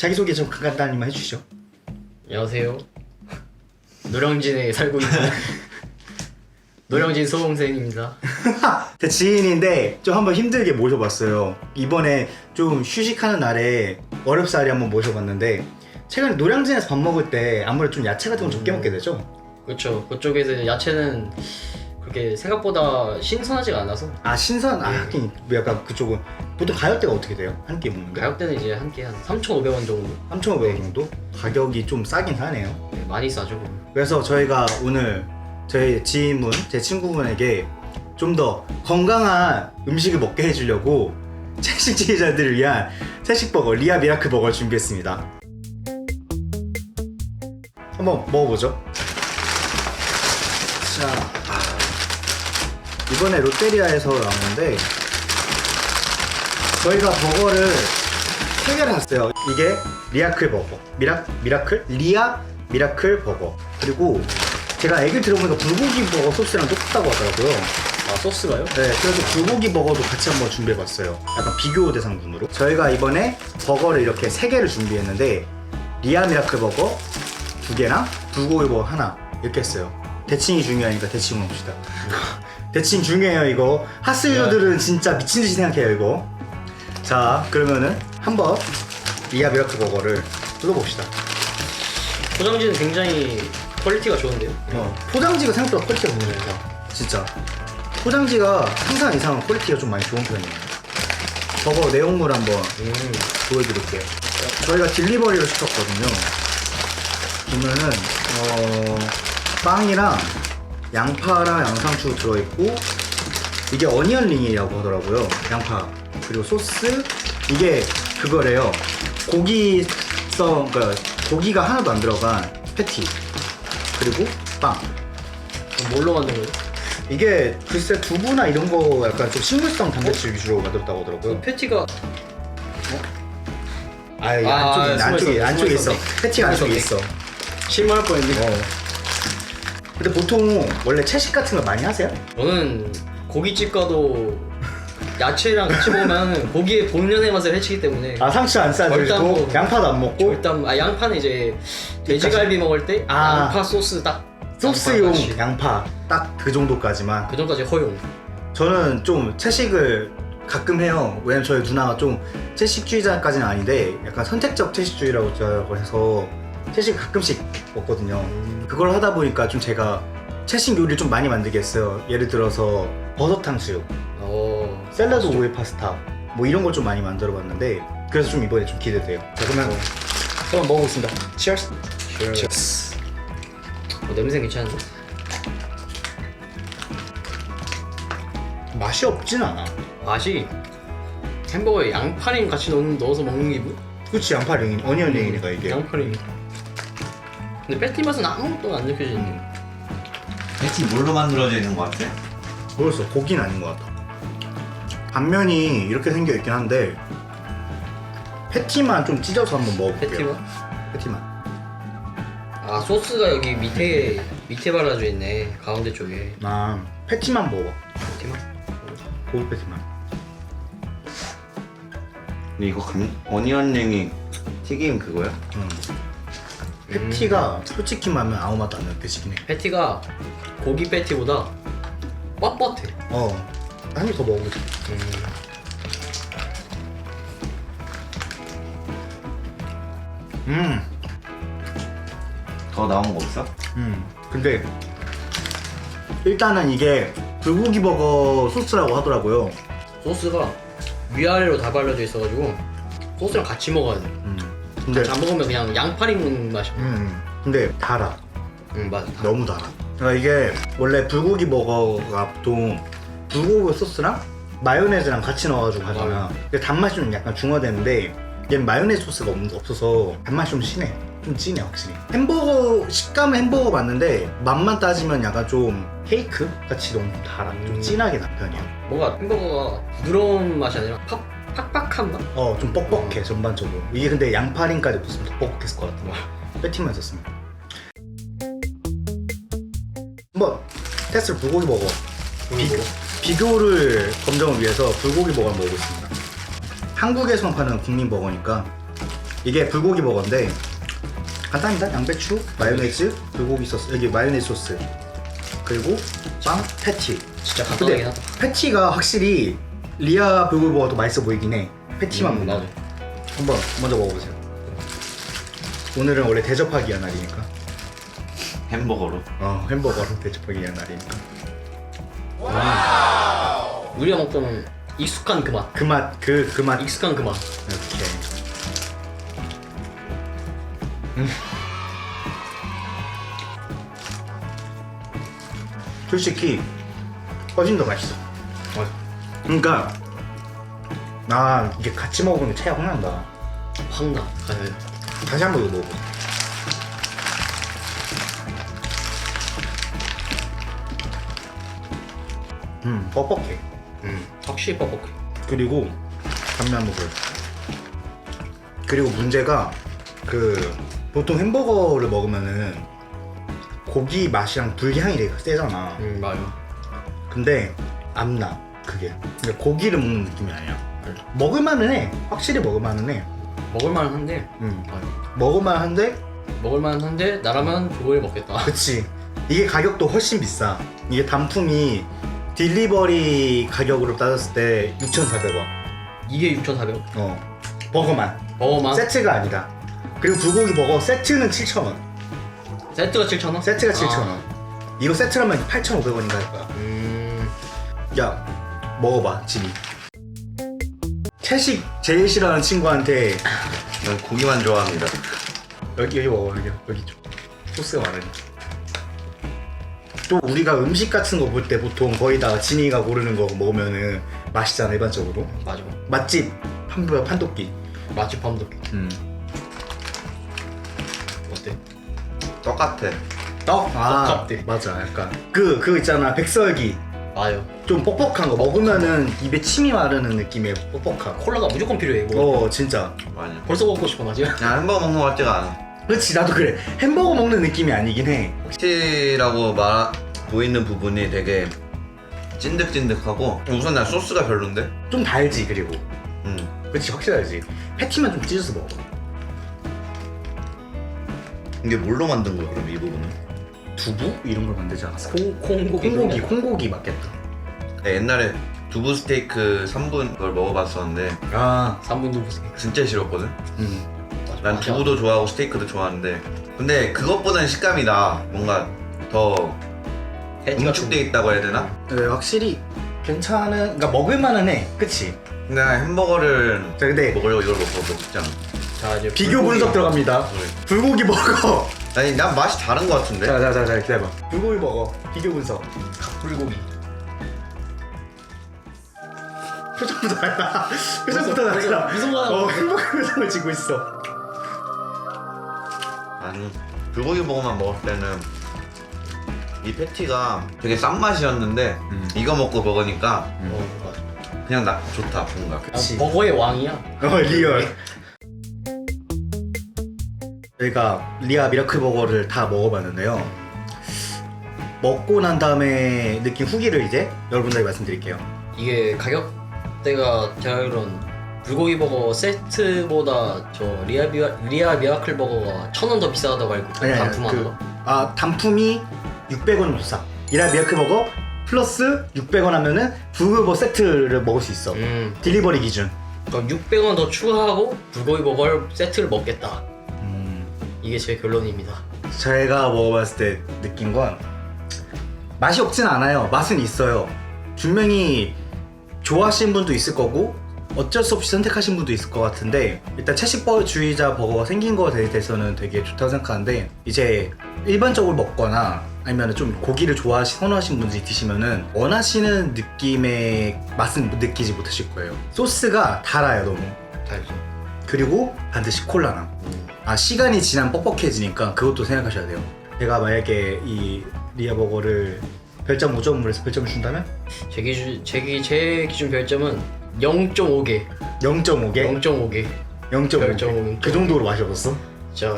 자기소개 좀 간단히만 해주시죠. 안녕하세요. 노량진에 살고 있는 노량진 소홍생입니다. 제 지인인데 좀 한번 힘들게 모셔봤어요. 이번에 좀 휴식하는 날에 어렵사리 한번 모셔봤는데 최근에 노량진에서 밥 먹을 때 아무래도 좀 야채 같은 건 적게 먹게 되죠? 그렇죠. 그쪽에서 야채는 그렇게 생각보다 신선하지가 않아서 아 신선? 아 하긴 약간 그쪽은 보통 가격대가 어떻게 돼요? 한 끼 먹는데? 가격대는 이제 한 끼 한 3,500원 정도. 3,500원 정도? 가격이 좀 싸긴 하네요. 네, 많이 싸죠. 그래서 저희가 오늘 저희 지인분, 제 친구분에게 좀 더 건강한 음식을 먹게 해주려고 채식주의자들을 위한 채식버거 리아 미라클 버거를 준비했습니다. 한번 먹어보죠. 자, 아, 이번에 롯데리아에서 나오는데 저희가 버거를 세 개를 샀어요. 이게 리아클 버거, 미라 미라클 리아 미라클 버거. 그리고 제가 얘기 들어보니까 불고기 버거 소스랑 똑같다고 하더라고요. 아 소스가요? 네, 그래서 불고기 버거도 같이 한번 준비해봤어요. 약간 비교 대상군으로. 저희가 이번에 버거를 이렇게 세 개를 준비했는데 리아 미라클 버거 두 개랑 불고기 버거 하나 이렇게 했어요. 대칭이 중요하니까 대칭을 봅시다. 대칭 중요해요 이거. 하스유들은 진짜 미친 듯이 생각해요 이거. 자, 그러면은 한번 리아 미라클 버거를 뜯어봅시다. 포장지는 굉장히 퀄리티가 좋은데요. 어, 포장지가 생각보다 퀄리티가 좋네요. 진짜. 포장지가 상상 이상은 퀄리티가 좀 많이 좋은 편이에요. 버거 내용물 한번 음. 보여드릴게요. 저희가 딜리버리를 시켰거든요. 보면은 어, 빵이랑 양파랑 양상추 들어있고 이게 어니언 링이라고 하더라고요. 양파 그리고 소스 이게 그거래요. 고기성 그러니까 고기가 하나도 안 들어간 패티 그리고 빵. 뭘로 만든 거예요? 이게 글쎄 두부나 이런 거 약간 좀 식물성 단백질 위주로 만들었다고 하더라고요. 패티가 아, 이게 아, 안쪽에 숨어 안쪽에 안쪽에 있어. 패티가 안쪽에 있어. 실망할 뻔했네. 어. 근데 보통 원래 채식 같은 거 많이 하세요? 저는 고깃집 가도 야채랑 같이 먹으면 고기의 본연의 맛을 해치기 때문에 아 상추 안 싸들고 일단 뭐- 양파도 안 먹고 일단 아 양파는 이제 돼지갈비 먹을 때 아. 양파 소스 딱 소스용. 양파 딱 그 정도까지만. 그 정도까지 허용. 저는 좀 채식을 가끔 해요. 왜냐면 저희 누나가 좀 채식주의자까지는 아닌데 약간 선택적 채식주의라고 해서 채식 가끔씩 먹거든요. 그걸 하다 보니까 좀 제가 채식 요리를 좀 많이 만들게 했어요. 예를 들어서 버섯 탕수육, 어. 샐러드 오일 파스타 뭐 이런 걸 좀 많이 만들어 봤는데 그래서 좀 이번에 좀 기대돼요. 자 그러면 한번 먹어보겠습니다. Cheers. Cheers. 어, 냄새 괜찮은데? 맛이 없진 않아. 맛이 햄버거에 양파링 같이 넣, 넣어서 먹는 기분? 그치 양파 링, 어니언 링이니까 이게. 양파링. 근데 패티 맛은 아무것도 안 느껴지는데. 대체 뭘로 만들어져 있는 것 같아? 모르겠어 고기는 아닌 것 같아. 반면이 이렇게 생겨 있긴 한데 패티만 좀 찢어서 한번 먹어볼게요. 패티만? 패티만. 아 소스가 여기 밑에 밑에 발라져 있네 가운데 쪽에 아 패티만 먹어. 패티만? 고기 패티만. 근데 이거 감, 어니언링이 튀김 그거야? 음. 패티가 솔직히 말하면 아무 맛도 안 느껴지긴 해. 패티가 고기 패티보다 뻣뻣해 어. 한 입 더 먹어보자. 음. 더 나온 거 없어? 음. 근데 일단은 이게 불고기 버거 소스라고 하더라고요. 소스가 위아래로 다 발라져 있어가지고 소스랑 같이 먹어야 돼 음. 근데 안 먹으면 그냥 양파링 먹는 맛이야 음. 근데 달아. 응 맞아 너무 달아. 그러니까 이게 원래 불고기 버거가 보통 불고기 소스랑 마요네즈랑 같이 넣어가지고 하잖아. 근데 단맛이 좀 약간 중화되는데 얘는 마요네즈 소스가 없, 없어서 단맛이 좀 진해. 좀 진해 확실히. 햄버거 식감은 햄버거 맞는데 맛만 따지면 약간 좀 케이크 같이 너무 달아. 좀 음. 진하게 난 편이야. 뭔가 햄버거가 부드러운 맛이 아니라 팍, 팍팍한 맛? 어 좀 뻑뻑해 전반적으로. 이게 근데 양파링까지 붙으면 더 뻑뻑했을 것 같아. 패티만 있었으면. 한번 테스트를 불고기 버거. 비교 비교 를 검정을 위해서 불고기 버거를 먹고 있습니다. 한국에서 파는 국민 버거니까 이게 불고기 버거인데 간단합니다. 양배추, 마요네즈, 불고기 소스, 여기 마요네즈 소스 그리고 빵, 패티. 진짜 간단하긴 하다. 패티가 확실히 리아 불고기 버거도 맛있어 보이긴 해. 패티만 음, 먹는. 맞아. 한번 먼저 먹어보세요. 오늘은 원래 대접하기 위한 날이니까. 햄버거로. 어 햄버거로 대접하기 위한 날이니까. 우리가 먹던 익숙한 그 맛. 그 맛, 그 그 맛. 익숙한 그 맛. 이렇게. 음. 솔직히 훨씬 더 맛있어. 그러니까 나 이게 같이 먹으면 차이가 확 난다. 황나. 다시 한 번 이거 먹어. 음, 뻑뻑해. 음. 확실히 뻑뻑해. 그리고 담배 한번 보여. 그리고 문제가 그 보통 햄버거를 먹으면은 고기 맛이랑 불향이 되게 세잖아. 음 맞아. 근데 안 나. 그게. 그러니까 고기를 먹는 느낌이 아니야. 먹을만은 해. 확실히 먹을만은 해. 먹을만 한데. 음. 먹을만한데 먹을만 한데 나라면 그걸 먹겠다. 그치 이게 가격도 훨씬 비싸 이게 단품이 딜리버리 가격으로 따졌을 때 6,400원 이게 6,400원. 어 버거만 버거만 세트가 아니다 그리고 불고기 버거 세트는 7,000원 세트가 7,000원? 세트가 아. 7,000원 이거 세트라면 8,500원인가 할 거야 음. 야 먹어봐 진이 채식 제일 싫어하는 친구한테 난 고기만 좋아합니다. 여기 여기 먹어 여기 여기 좀 소스가 많으니까 또 우리가 음식 같은 거 볼 때 보통 거의 다 진이가 고르는 거 먹으면은 맛있잖아 일반적으로 맞아. 맛집 판부야 판도끼 맛집 밤도끼. 음. 어때? 똑같아. 떡? 아 떡값들. 맞아 약간 그 그거 있잖아 백설기 맞아요. 좀 뻑뻑한 거 먹으면은 입에 침이 마르는 느낌의 뻑뻑함 콜라가 무조건 필요해. 뭐. 어 진짜 맞아. 벌써 먹고 싶어 나 지금. 그냥 햄버거 먹는 것 같지가 않아. 그렇지 나도 그래 햄버거 먹는 느낌이 아니긴 해 확실하고 말 보이는 부분이 되게 찐득찐득하고 우선 난 소스가 별론데. 좀 달지 그리고 음. 그렇지 확실하지 패티만 좀 찢어서 먹어 이게 뭘로 만든 거야 그럼 이 부분은? 두부? 이런 걸 만들지 않았어? 콩 콩고기. 콩고기 콩고기 맞겠다 네, 옛날에 두부 스테이크 3분 그걸 먹어봤었는데 아 3분 두부 스테이크. 진짜 싫었거든. 음. 난 두부도 좋아하고 스테이크도 좋아하는데 근데 그것보다는 식감이 나. 뭔가 더 응축돼 있다고 해야 되나? 네, 확실히 괜찮은 그러니까 먹을만은 해 그치? 근데 난 햄버거를 자 근데 먹으려고 이걸 먹고 싶지 않아. 거. 자 이제 비교 불고기. 분석 들어갑니다 불고기 버거 아니 난 맛이 다른 것 같은데? 자자자자 기다려봐 불고기 버거 비교 분석 불고기. 표정부터 달라 표정부터 달라 미소가 어 행복한 표정을 지고 있어 아니 불고기 버거만 먹을 때는 이 패티가 되게 싼 맛이었는데 음. 이거 먹고 먹으니까 어, 맞아. 그냥 나 좋다 뭔가 그치. 아, 버거의 왕이야. 어 리얼 저희가 리아 미라클 버거를 다 먹어봤는데요 먹고 난 다음에 느낀 후기를 이제 여러분들에게 말씀드릴게요 이게 가격대가 제가 알기로는 불고기 버거 세트보다 저 리아 미아, 리아 미라클 버거가 천 원 더 비싸다고 알고 있거든요. 단품 하나가. 아 단품이 600원 정도 싸 리아 미라클 버거 플러스 600원 하면은 불고기 세트를 먹을 수 있어 음, 딜리버리 기준 그럼 600원 더 추가하고 불고기 버거를 세트를 먹겠다. 음, 이게 제 결론입니다. 제가 먹어봤을 때 느낀 건 맛이 없진 않아요. 맛은 있어요. 분명히 좋아하시는 분도 있을 거고 어쩔 수 없이 선택하신 분도 있을 것 같은데 일단 채식주의자 버거가 생긴 거에 대해서는 되게 좋다고 생각하는데 이제 일반적으로 먹거나 아니면 좀 고기를 좋아하시 선호하시는 분들이 드시면은 원하시는 느낌의 맛은 느끼지 못하실 거예요. 소스가 달아요 너무. 달죠. 그리고 반드시 콜라나. 아 시간이 지나면 뻑뻑해지니까 그것도 생각하셔야 돼요. 제가 만약에 이 리아버거를 별점 5점으로 해서 별점을 준다면 제 기준 제, 기, 제 기준 별점은 0.5개. 0.5개, 0.5개. 0.5개. 0.5개. 그 정도로 없었어? 진짜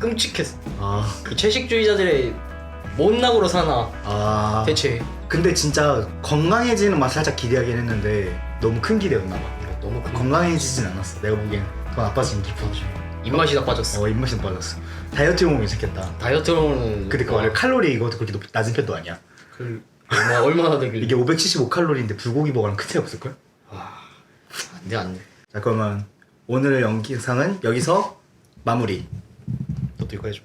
끔찍했어. 아, 이 채식주의자들의 못나고로 사나 아. 대체 근데 진짜 건강해지는 맛 살짝 기대하긴 했는데 너무 큰 기대였나 봐. 너무 큰 건강해지진 않았어. 내가 보기엔 더 나빠진 기분. 입맛이 나빠졌어. 어 입맛이 빠졌어. 다이어트 용으로 괜찮겠다. 다이어트로는 근데 그 원래 칼로리 이것도 그렇게 높, 낮은 편도 아니야. 그 얼마 얼마나 되길 이게 575 칼로리인데 불고기 버거랑 큰 차이 없을 걸? 안돼 안돼. 자 그러면 오늘 영상은 여기서 마무리. 너도 이거 해줘.